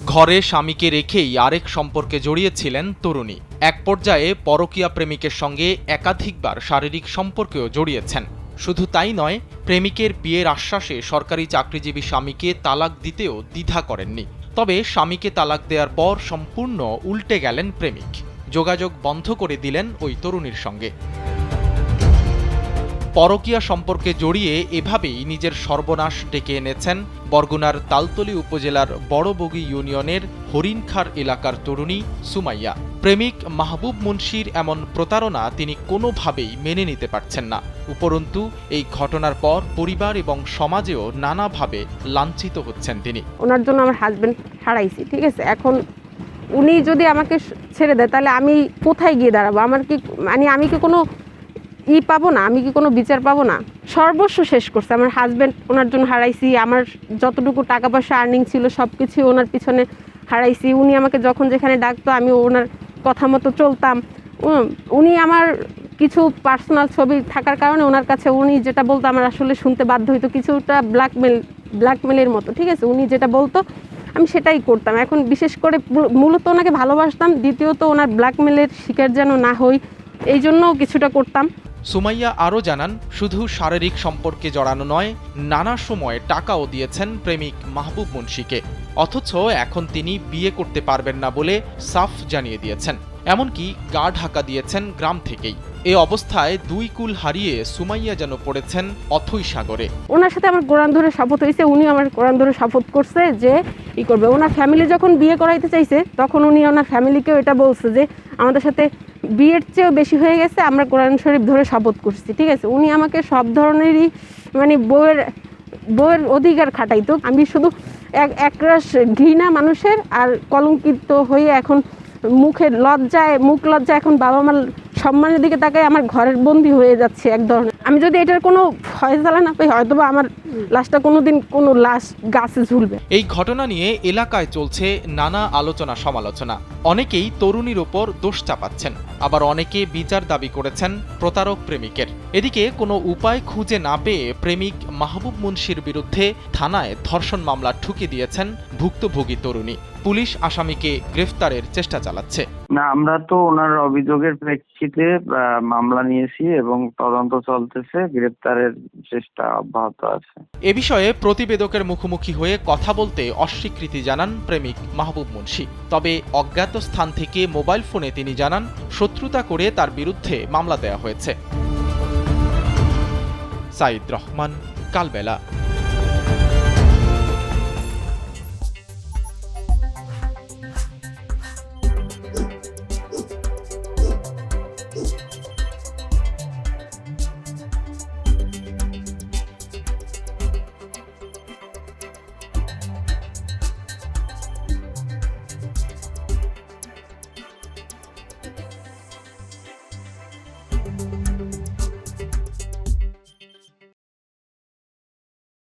ঘরে স্বামীকে রেখেই আরেক সম্পর্কে জড়িয়েছিলেন তরুণী। এক পর্যায়ে পরকীয়া প্রেমিকের সঙ্গে একাধিকবার শারীরিক সম্পর্কেও জড়িয়েছেন। শুধু তাই নয়, প্রেমিকের বিয়ের আশ্বাসে সরকারি চাকরিজীবী স্বামীকে তালাক দিতেও দ্বিধা করেননি। তবে স্বামীকে তালাক দেওয়ার পর সম্পূর্ণ উল্টে গেলেন প্রেমিক। যোগাযোগ বন্ধ করে দিলেন ওই তরুণীর সঙ্গে। পরকীয়া সম্পর্কে জড়িয়ে এভাবেই নিজের সর্বনাশ ডেকে এনেছেন বরগুনার তালতলী উপজেলার বড়বগি ইউনিয়নের হরিণখার এলাকার তরুণী সুমাইয়া। প্রেমিক মাহবুব মুন্সির এমন প্রতারণা তিনি কোনোভাবেই মেনে নিতে পারছেন না। উপরন্তু, এই ঘটনার পর পরিবার এবং সমাজেও নানাভাবে লাঞ্ছিত হচ্ছেন তিনি। ওনার জন্য আমার হাজবেন্ড হারাইছি, ঠিক আছে? এখন উনি যদি আমাকে ছেড়ে দেয়, তাহলে আমি কোথায় গিয়ে দাঁড়াবো? আমার কি মানে আমি কি কোনো ই পাবো না, আমি কি কোনো বিচার পাবো না? সর্বস্ব শেষ করছে। আমার হাজব্যান্ড ওনার জন্য হারাইছি, আমার যতটুকু টাকা পয়সা আর্নিং ছিল সব কিছু ওনার পিছনে হারাইছি। উনি আমাকে যখন যেখানে ডাকতো, আমি ওনার কথা মতো চলতাম। উনি আমার কিছু পার্সোনাল ছবি থাকার কারণে ওনার কাছে উনি যেটা বলতো, আমার আসলে শুনতে বাধ্য হইতো। কিছুটা ব্ল্যাকমেল ব্ল্যাকমেলের মতো, ঠিক আছে? উনি যেটা বলতো, আমি সেটাই করতাম। এখন বিশেষ করে মূলত ওনাকে ভালোবাসতাম, দ্বিতীয়ত ওনার ব্ল্যাকমেলের শিকার যেন না হই এই জন্যও কিছুটা করতাম। সুমাইয়া আরও জানান, শুধু শারীরিক সম্পর্কে জড়ানো নয়, নানা সময় টাকাও দিয়েছেন প্রেমিক মাহবুব মুন্সিকে। অথচ এখন তিনি বিয়ে করতে পারবেন না বলে সাফ জানিয়ে দিয়েছেন। এমনকি গা ঢাকা দিয়েছেন গ্রাম থেকেই। এ অবস্থায় দুই কুল হারিয়ে সুমাইয়া যেন পড়েছেন অথৈ সাগরে। ওনার সাথে আমার কোরআন ধরে শপথ হয়েছে উনি আমার কোরআন ধরে শপথ করছে যে ই করবে। ওনার ফ্যামিলি যখন বিয়ে করাইতে চাইছে, তখন উনি ওনার ফ্যামিলিকেও এটা বলছে যে, আমাদের সাথে বিয়ের চেয়েও বেশি হয়ে গেছে, আমরা কোরআন শরীফ ধরে শপথ করছি, ঠিক আছে? উনি আমাকে সব ধরনেরই মানে বউয়ের বউয়ের অধিকার খাটাইতো। আমি শুধু এক একরাশ ঘৃণা মানুষের আর কলঙ্কিত হয়ে এখন মুখের লজ্জায়, মুখ লজ্জায় এখন বাবা মার সম্মানের দিকে তাকায় আমার ঘরের বন্দি হয়ে যাচ্ছে এক ধরনের। আমি যদি এটার কোনো ফয়সালা না পাই হয়তো বা আমার লাশটা কোনোদিন কোনো লাশ গাছে ঝুলবে। এই ঘটনা নিয়ে এলাকায় চলছে নানা আলোচনা সমালোচনা। অনেকেই তরুণীর ওপর দোষ চাপাচ্ছেন আবার অনেকে বিচার দাবি করেছেন প্রতারক প্রেমিকের। এদিকে কোনো উপায় খুঁজে না পেয়ে প্রেমিক মাহবুব মুন্সির বিরুদ্ধে থানায় ধর্ষণ মামলা ঠুকে দিয়েছেন ভুক্তভোগী তরুণী। পুলিশ আসামিকে গ্রেফতারের চেষ্টা চালাচ্ছে। না আমরা তো ওনার অভিযোগের প্রেক্ষিতে আহ, মামলা নিয়েছি এবং তদন্ত চলতেছে গ্রেপ্তারের চেষ্টা অব্যাহত আছে। এ বিষয়ে প্রতিবেদকের মুখোমুখি হয়ে কথা বলতে অস্বীকৃতি জানান প্রেমিক মাহবুব মুন্সি। তবে অজ্ঞাত স্থান থেকে মোবাইল ফোনে তিনি জানান, শত্রুতা করে তার বিরুদ্ধে মামলা দেয়া হয়েছে। সাইদ রহমান, কালবেলা।